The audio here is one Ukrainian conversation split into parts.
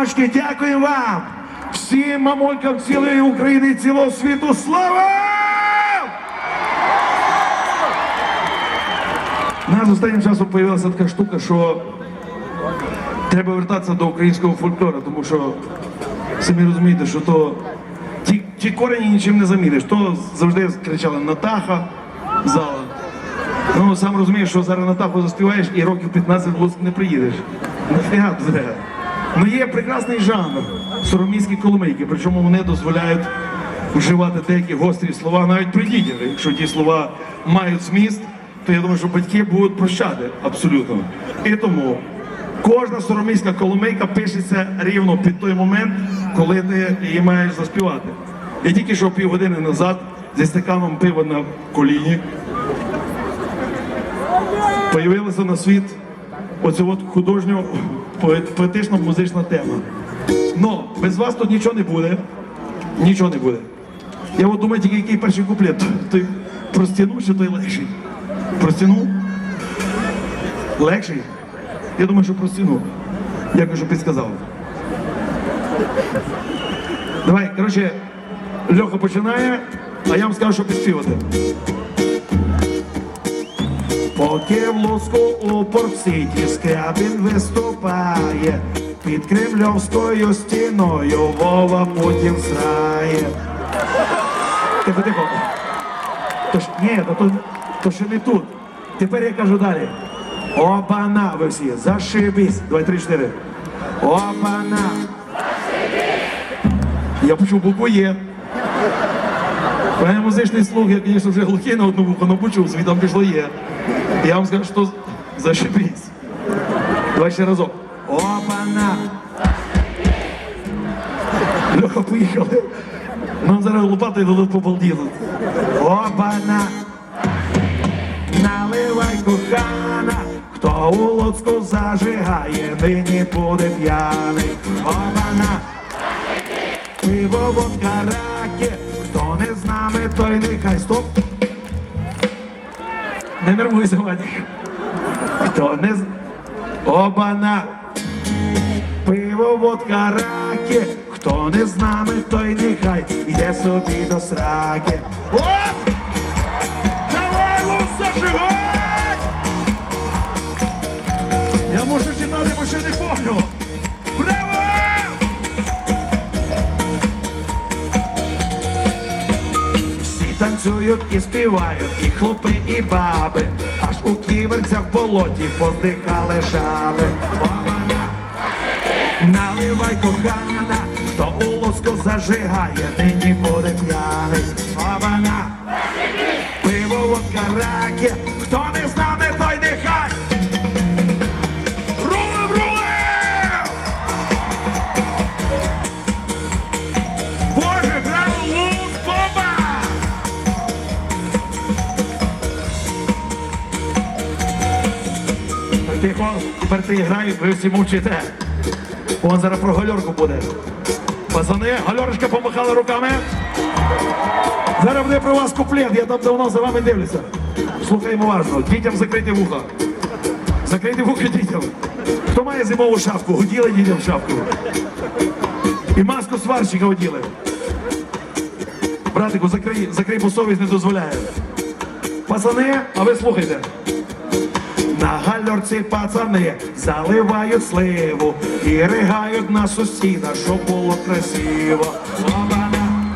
Мамочки, дякуємо вам! Всім мамулькам цілої України цілого світу слава! У нас останнім часом з'явилася така штука, що треба вертатися до українського фольклору, тому що самі розумієте, що то ті, ті корені нічим не заміниш. То завжди кричали Натаха зала. Ну, сам розумієш, що зараз Натаху заспіваєш і років 15 в не приїдеш. Нафіга зря. Ну є прекрасний жанр сороміські коломийки, причому вони дозволяють вживати деякі гострі слова навіть при дітях. Якщо ті слова мають зміст, то я думаю, що батьки будуть прощати абсолютно. І тому кожна сороміська коломийка пишеться рівно під той момент, коли ти її маєш заспівати. Я тільки що півгодини назад зі стаканом пива на коліні появилася на світ оця от художньо поетична музична тема. Но без вас тут нічого не буде. Нічого не буде. Я от думаю, тільки який перший куплет. Той стіну чи той легший? Про стіну? Легший? Я думаю, що про стіну. Дякую, що підсказав. Давай, коротше, Льоха починає, а я вам скажу, що підспівати. Поки в Луцьку у Порт-Сіті Скрябін виступає, під кремльовською стіною Вова Путін срає. Тихо, тихо. То ж, ні, то, то, то ще не тут. Тепер я кажу далі. Опана, ви всі, зашибісь. Давай, три, чотири. Опана. Я почув букву Є. У музичний слух, я, звісно, вже глухий на одну вухо, але почув, звідом пішло є. Я вам скажу, що зашибісь. Давай ще разок. Опана! Льоха, поїхали. Нам зараз лопатою дадуть побалділи. Опана! Наливай кохана, хто у Луцьку зажигає, нині буде п'яний. Опана! Пиво водка раки, хто не з нами, той нехай стоп. Не нервуйся. Хто не з... Обана. Пиво, водка, раки. Хто не з нами, той нехай йде собі до сраки. Оп! Давай, Луц, зажигай! Я можу читати, бо ще не помню. Танцюють і співають, і хлопи, і баби, аж у ківерцях в болоті поздихали жаби. Обана, наливай кохана, то у лоску зажигає, нині буде п'яний. Обана, Тихо, тепер ти грай, ви всі мовчите. Вон зараз про гальорку буде. Пацани, гальорочка помахала руками. Зараз буде про вас куплет, я там давно за вами дивлюся. Слухаємо уважно. Дітям закрити вуха. Закрити вуха дітям. Хто має зимову шапку? Оділи дітям шапку. І маску сварщика оділи. Братику, закрий, закрий, бо совість не дозволяє. Пацани, а ви слухайте. На гальорці пацани заливають сливу і ригають на сусіда, щоб було красиво. Обана,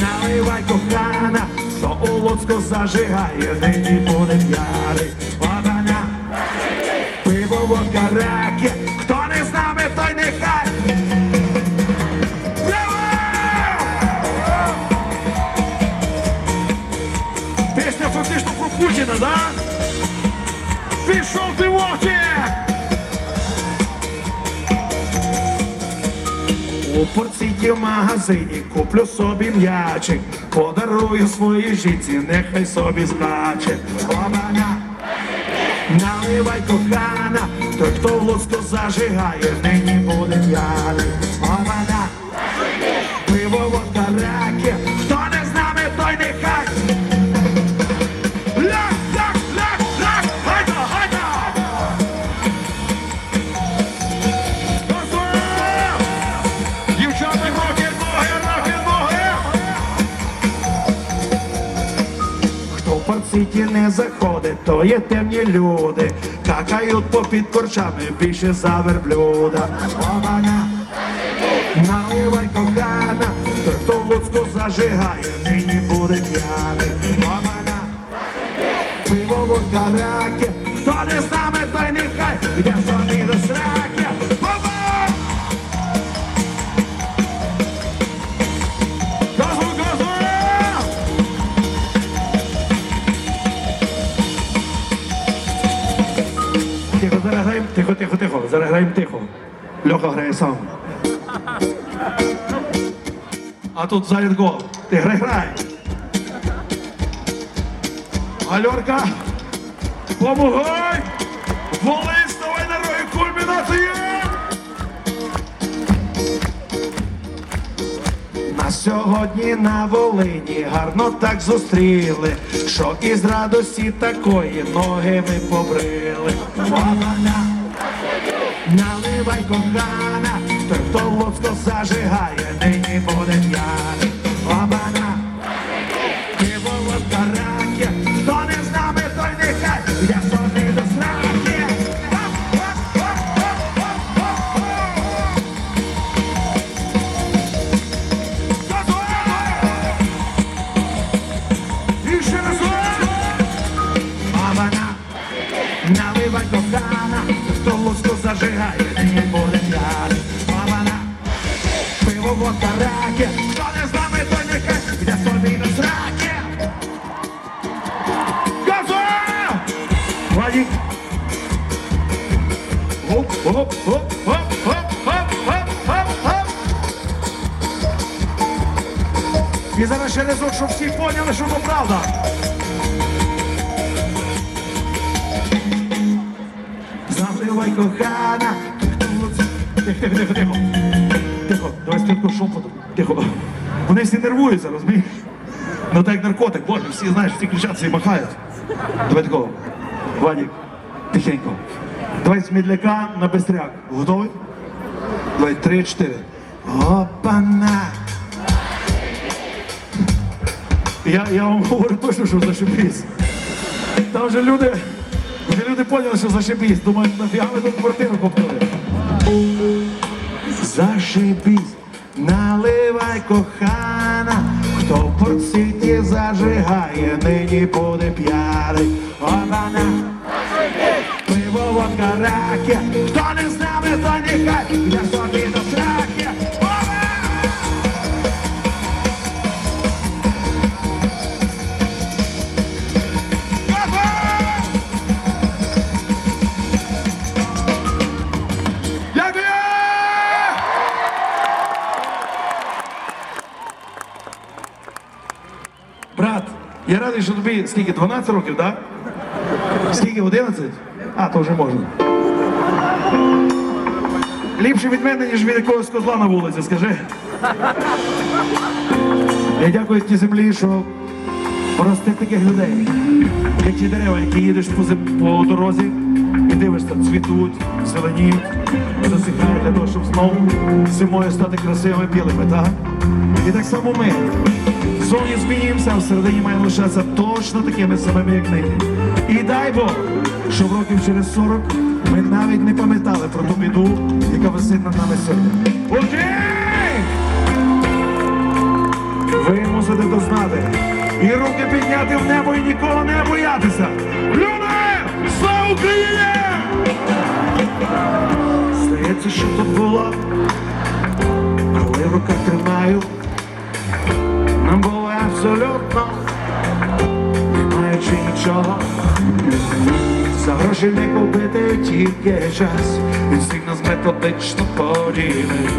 наливай кохана, що у Луцьку зажигає, нині буде п'яний. Обана, пиво, водка, раки, хто не з нами, той нехай. Пісня фактично про Путіна, да? Пішов ти вовчик! У порціті в магазині куплю собі м'ячик, подарую своїй жінці, нехай собі скаче. Обана, наливай кохана, той, хто в зажигає, нині буде п'яний. Обана, пиво, водка, раки, заходить, то є темні люди, какають попід корчами більше за верблюда. Обана, наливай кохана, той, хто Луцьку зажигає, нині буде п'яний. Обана, пиво водка раки, хто не з нами, той нехай, йде собі до сраки. Тихо, тихо, тихо, зараз граємо тихо. Льоха грає сам. А тут заяд гол. Ти грай, грай. Альорка, помогай! Волинь, ставай на роги, кульмінація! На сьогодні на Волині гарно так зустріли, що із радості такої ноги ми побрили. Вона, наливай кохана, той, хто лоцько зажигає, нині буде п'яний. Обана, пиво водка хто не з нами, той нехай, я собі до сраки. І ще раз. Обана, наливай кохана, хто луску зажигає, зараз щоб всі поняли, що то правда. Заливай кохана. Тихо, тихо, тихо, тихо. Давай спочатку шепотом. Тихо. Вони всі нервуються, розумієш? Ну так як наркотик, боже, всі знаєш, всі кричать, всі махають. Давай такого. Вадик, тихенько. Давай з медляка на бистряк. Готовий? Давай, три, чотири. Опана! Я, я вам говорю точно, що зашибісь. Там вже люди, вже люди поняли, що зашибісь. Думають, нафіга ми тут квартиру купили. Зашибісь, наливай кохана, хто в порциті зажигає, нині буде п'яний. Обана, пиво водка раки, хто не з нами, то нехай, я радий, що тобі скільки? 12 років, так? Да? Скільки? 11? А, то вже можна. Ліпше від мене, ніж від якогось козла на вулиці, скажи. Я дякую тій землі, що прости таких людей, як ті дерева, які їдеш по, по дорозі і дивишся, цвітуть, зеленіють, засихають для того, щоб знову зимою стати красивими білими, так? І так само ми. Зовні змінюємося, а всередині маємо лишатися точно такими самими, як нині. І дай Бог, щоб років через 40 ми навіть не пам'ятали про ту біду, яка висить над нами сьогодні. Окей! Ви мусите то знати. І руки підняти в небо і нікого не боятися. Люди! Слава Україні! Здається, що тут було, коли в руках тримаю. Нам було абсолютно, не маючи нічого. За гроші не купити тільки час. Він всіх нас методично поділив.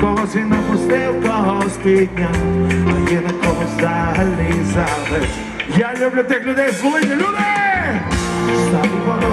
Когось він напустив, когось підняв, а є на когось взагалі завез. Я люблю тих людей з Волині. Люди! Sabe quando